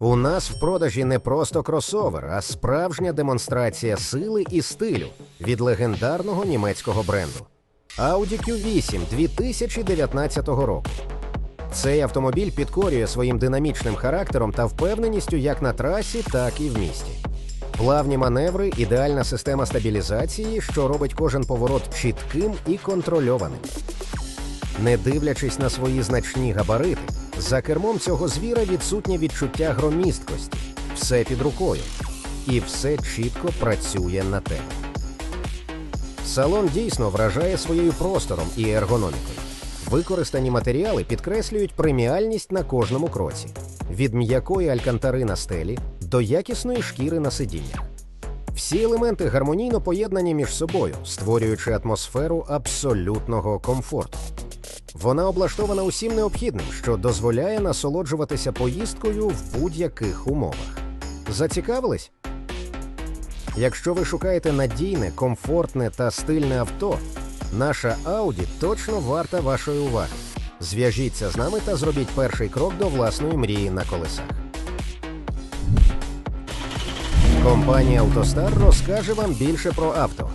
У нас в продажі не просто кросовер, а справжня демонстрація сили і стилю від легендарного німецького бренду Audi Q8 2019 року. Цей автомобіль підкорює своїм динамічним характером та впевненістю як на трасі, так і в місті. Плавні маневри, ідеальна система стабілізації, що робить кожен поворот чітким і контрольованим. Не дивлячись на свої значні габарити, за кермом цього звіра відсутнє відчуття громісткості, все під рукою, і все чітко працює на тебе. Салон дійсно вражає своєю простором і ергономікою. Використані матеріали підкреслюють преміальність на кожному кроці: від м'якої алькантари на стелі до якісної шкіри на сидіннях. Всі елементи гармонійно поєднані між собою, створюючи атмосферу абсолютного комфорту. Вона облаштована усім необхідним, що дозволяє насолоджуватися поїздкою в будь-яких умовах. Зацікавились? Якщо ви шукаєте надійне, комфортне та стильне авто, наша Audi точно варта вашої уваги. Зв'яжіться з нами та зробіть перший крок до власної мрії на колесах. Компанія «АвтоСтар» розкаже вам більше про авто.